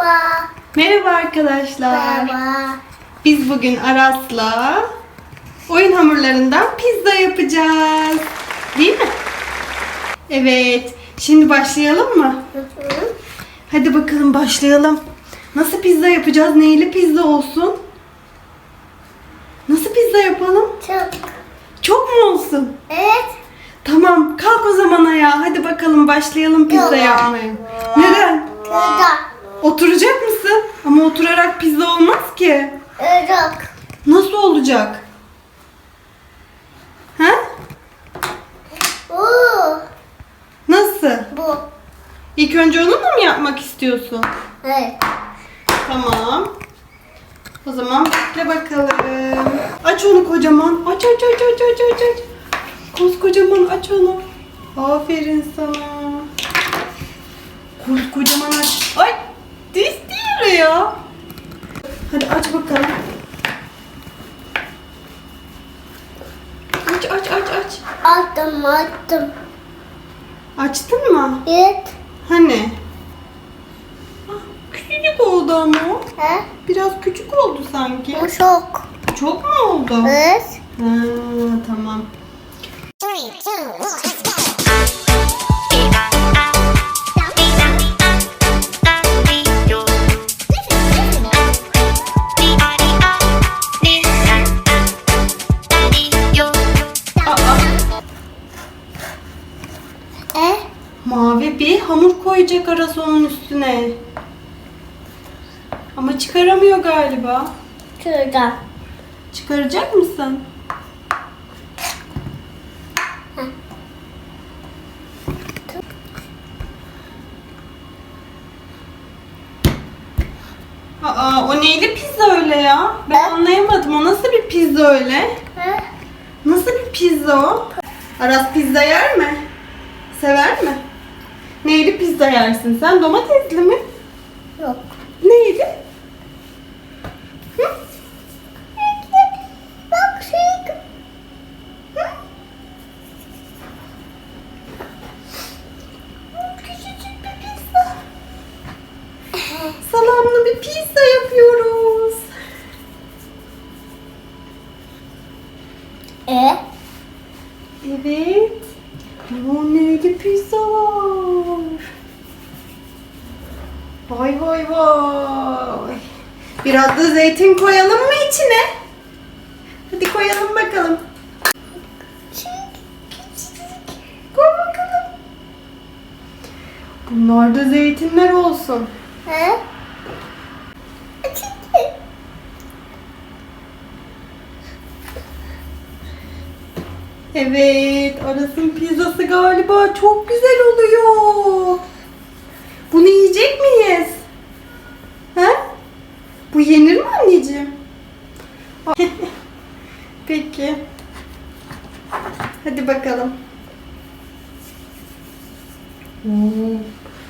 Merhaba. Merhaba arkadaşlar. Merhaba. Biz bugün Aras'la oyun hamurlarından pizza yapacağız. Değil mi? Evet. Şimdi başlayalım mı? Hı hı. Hadi bakalım başlayalım. Nasıl pizza yapacağız? Neyli pizza olsun? Nasıl pizza yapalım? Çok. Çok mu olsun? Evet. Tamam. Kalk o zaman ayağa. Hadi bakalım başlayalım pizza yapmaya. Neden? Kırda. Oturacak mısın? Ama oturarak pizza olmaz ki. Irak. Nasıl olacak? Ha? Oo. Nasıl? Bu. İlk önce onunla mı yapmak istiyorsun? Evet. Tamam. O zaman bekle bakalım. Aç onu kocaman. Aç aç aç aç aç aç aç. Koskocaman aç onu. Aferin sana. Koskocaman aç. Ay düştü yere ya. Hadi aç bakalım. Aç aç aç aç. Attım attım. Açtın mı? Evet. Hani? Ah, Küçücük oldu ama o. He? Biraz küçük oldu sanki. Bu çok. Çok mu oldu? Evet. Ha, tamam. Aa, mavi bir hamur koyacak arası onun üstüne. Ama çıkaramıyor galiba. Şurada. Çıkaracak mısın? Aa, o neyli pizza öyle ya? Ben anlayamadım. O nasıl bir pizza öyle? Nasıl bir pizza o? Aras pizza yer mi? Sever mi? Neyli pizza yersin sen? Domatesli mi? Yok. Neyli? Hı? Bak şey. Hı? Küçücük bir pizza. Salamlı bir pizza yapıyoruz. E? Evet. O neydi pizza var. Vay vay vay. Biraz da zeytin koyalım mı içine? Hadi koyalım bakalım. Koy bakalım. Bunlar da zeytinler olsun. He? Evet, Aras'ın pizzası galiba çok güzel oluyor. Bunu yiyecek miyiz? He? Bu yenir mi anneciğim? Peki. Hadi bakalım. Oo,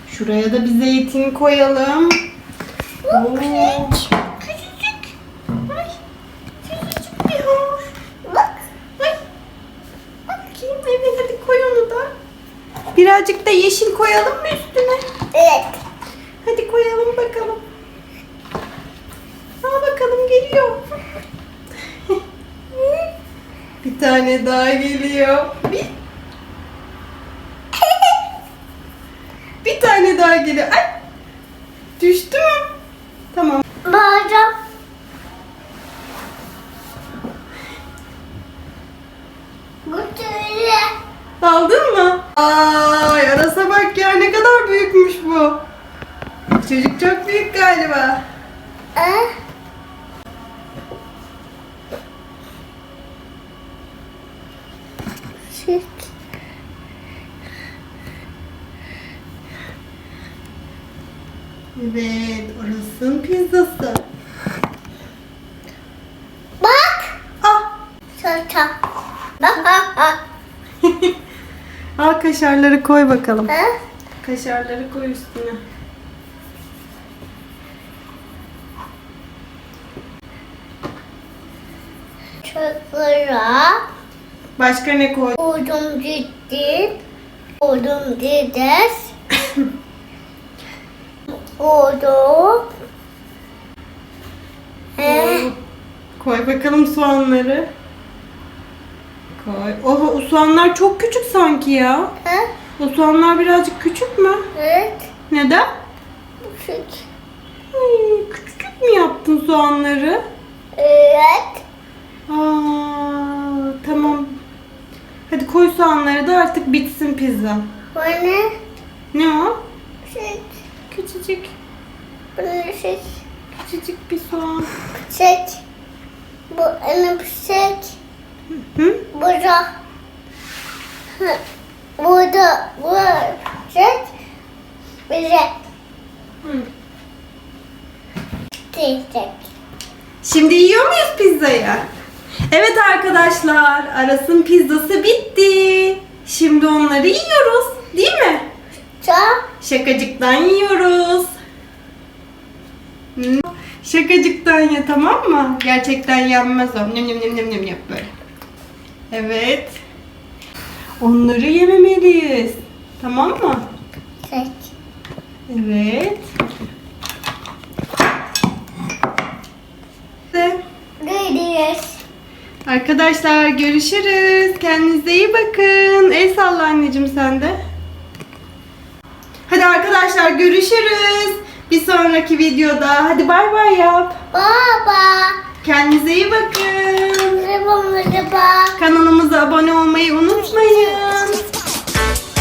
Şuraya da bir zeytin koyalım. Oo, Küçücük. Ay, küçücük bir hamur. Bak. Ay. Bakayım evet hadi koy onu da. Birazcık da yeşil koyalım mı üstüne? Evet. Hadi koyalım bakalım. Geliyor. Bir tane daha geliyor. Bir, bir tane daha geliyor. Ay! Düştü mü? Tamam. Bağıracağım. Aldın mı? Ay arasa bak ya ne kadar büyükmüş bu. Çocuk çok büyük galiba. E? Evet, orasının pizzası. Bak. Ah, Salça. Bak bak bak. al kaşarları koy bakalım. He? Kaşarları koy üstüne. Çocuklara Başka ne koy? odun ciddi, odun dides, Oldu. Ee, Koy bakalım soğanları. Koy. Oha o soğanlar çok küçük sanki ya. Hı? O soğanlar birazcık küçük mü? Evet. Neden? Küçük. Ay, küçük mü yaptın soğanları? Evet. Aa, tamam. Hadi koy soğanları da artık bitsin pizza. O ne? Ne o? Küçücük, süt? küçücük bir soğan. Süt. Bu ne süt? Hı? Burada. Hı. Burada. Bu süt. Bize. Hı. Diyecek. Şimdi yiyor muyuz pizzayı? Evet arkadaşlar, Aras'ın pizzası bitti. Şimdi onları yiyoruz. Şakacıktan yiyoruz. Hmm. Şakacıktan ye tamam mı? Gerçekten yenmez o. Nem nem nem nem nem yap böyle. Evet. Onları yememeliyiz. Tamam mı? Evet. De. Gidiyoruz. Arkadaşlar görüşürüz. Kendinize iyi bakın. El salla anneciğim sen de. Arkadaşlar görüşürüz. Bir sonraki videoda. Hadi bay bay yap. Baba. Kendinize iyi bakın. Merhaba bak. Kanalımıza abone olmayı unutmayın.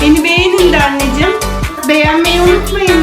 Beni beğenin de anneciğim. Beğenmeyi unutmayın